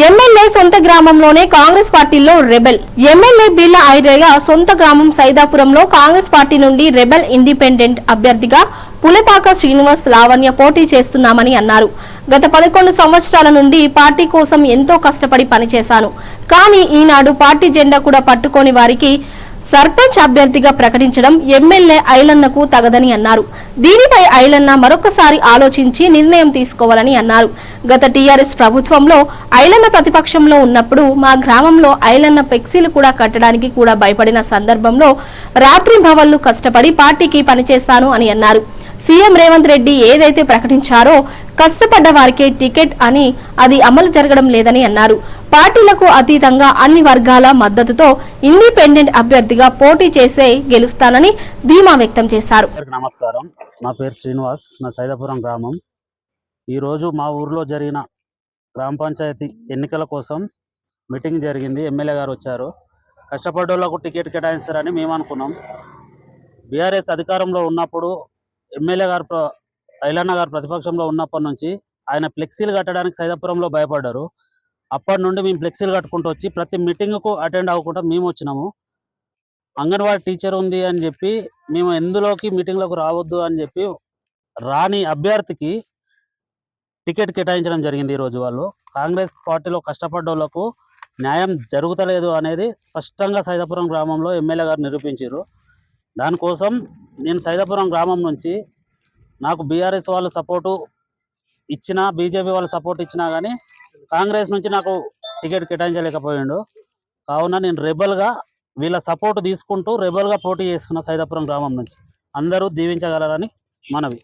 MLA సొంత గ్రామంలోనే కాంగ్రెస్ పార్టీలో రెబెల్. ఎమ్మెల్యే బిల్ల ఐరయ్య సొంత గ్రామం సైదాపురంలో కాంగ్రెస్ పార్టీ నుండి రెబెల్ ఇండిపెండెంట్ అభ్యర్థిగా పులిపాక శ్రీనివాస్ లావణ్య పోటీ చేస్తున్నామని అన్నారు. గత పదకొండు సంవత్సరాల నుండి పార్టీ కోసం ఎంతో కష్టపడి పనిచేశాను. కానీ ఈనాడు పార్టీ జెండా కూడా పట్టుకోని వారికి సర్పంచ్ అభ్యర్థిగా ప్రకటించడం ఎమ్మెల్యే ఐలన్నకు తగదని అన్నారు. దీనిపై ఐలన్న మరొకసారి ఆలోచించి నిర్ణయం తీసుకోవాలని అన్నారు. గత టీఆర్ఎస్ ప్రభుత్వంలో ఐలన్న ప్రతిపక్షంలో ఉన్నప్పుడు మా గ్రామంలో ఐలన్న ఫ్లెక్సీలు కూడా కట్టడానికి కూడా భయపడిన సందర్భంలో రాత్రి భవన్లు కష్టపడి పార్టీకి పనిచేశాను అని అన్నారు. సీఎం రేవంత్ రెడ్డి ఏదైతే ప్రకటించారో కష్టపడ్డ వారికే టికెట్ అని అది అమలు జరగడం లేదని అన్నారు. పార్టీలకు అతీతంగా అన్ని వర్గాల మద్దతుతో ఇండిపెండెంట్ అభ్యర్థిగా పోటీ చేసే గెలుస్తానని ధీమా వ్యక్తం చేశారు. నమస్కారం. నా పేరు శ్రీనివాస్. నా సైదాపురం గ్రామం. ఈరోజు మా ఊర్లో జరిగిన గ్రామ పంచాయతీ ఎన్నికల కోసం మీటింగ్ జరిగింది. ఎమ్మెల్యే గారు వచ్చారు. కష్టపడ్డోళ్ళకు టికెట్ కేటాయిస్తారని మేము అనుకున్నాం. బీఆర్ఎస్ అధికారంలో ఉన్నప్పుడు ఎమ్మెల్యే గారు ప్ర- ఐలన్న గారు ప్రతిపక్షంలో ఉన్నప్పటి నుంచి ఆయన ఫ్లెక్సీలు కట్టడానికి సైదాపురంలో భయపడ్డారు. అప్పటి నుండి మేము ఫ్లెక్సీలు కట్టుకుంటూ వచ్చి ప్రతి మీటింగ్కు అటెండ్ అవ్వకుండా మేము వచ్చినాము. అంగన్వాడీ టీచర్ ఉంది అని చెప్పి మేము ఎందులోకి మీటింగ్లకు రావద్దు అని చెప్పి రాని అభ్యర్థికి టికెట్ కేటాయించడం జరిగింది ఈరోజు వాళ్ళు. కాంగ్రెస్ పార్టీలో కష్టపడ్డోళ్ళకు న్యాయం జరుగుతలేదు అనేది స్పష్టంగా సైదాపురం గ్రామంలో ఎమ్మెల్యే గారు నిరూపించారు దానికోసం నేను సైదాపురం గ్రామం నుంచి నాకు బీఆర్ఎస్ వాళ్ళు సపోర్టు ఇచ్చినా బీజేపీ వాళ్ళు సపోర్ట్ ఇచ్చినా కానీ కాంగ్రెస్ నుంచి నాకు టికెట్ కేటాయించలేకపోయాడు. కావున నేను రెబల్గా వీళ్ళ సపోర్ట్ తీసుకుంటూ రెబల్గా పోటీ చేస్తున్నా సైదాపురం గ్రామం నుంచి. అందరూ దీవించగలరని మనవి.